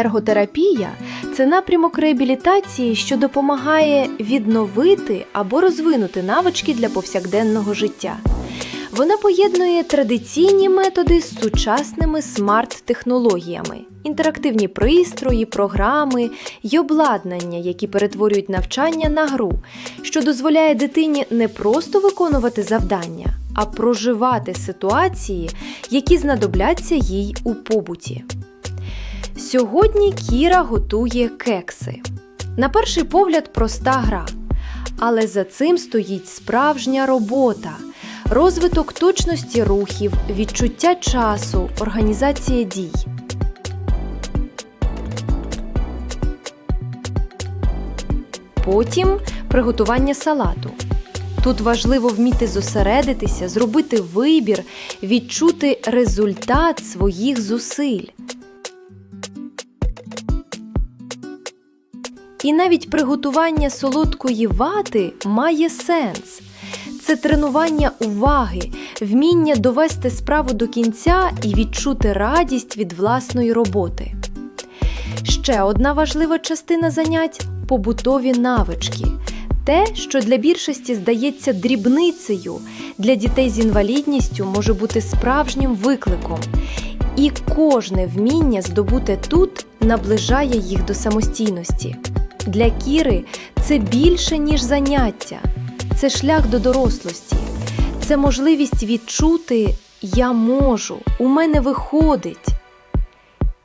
Ерготерапія це напрямок реабілітації, що допомагає відновити або розвинути навички для повсякденного життя. Вона поєднує традиційні методи з сучасними смарт-технологіями, інтерактивні пристрої, програми й обладнання, які перетворюють навчання на гру, що дозволяє дитині не просто виконувати завдання, а проживати ситуації, які знадобляться їй у побуті. Сьогодні Кіра готує кекси. На перший погляд, проста гра. Але за цим стоїть справжня робота, розвиток точності рухів, відчуття часу, організація дій. Потім приготування салату. Тут важливо вміти зосередитися, зробити вибір, відчути результат своїх зусиль. І навіть приготування солодкої вати має сенс. Це тренування уваги, вміння довести справу до кінця і відчути радість від власної роботи. Ще одна важлива частина занять побутові навички. Те, що для більшості здається дрібницею, для дітей з інвалідністю може бути справжнім викликом. І кожне вміння здобуте тут наближає їх до самостійності. Для Кіри це більше, ніж заняття, це шлях до дорослості, це можливість відчути Я можу, у мене виходить.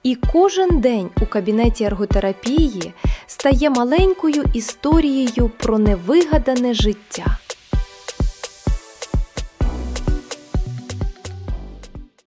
І кожен день у кабінеті ерготерапії стає маленькою історією про невигадане життя.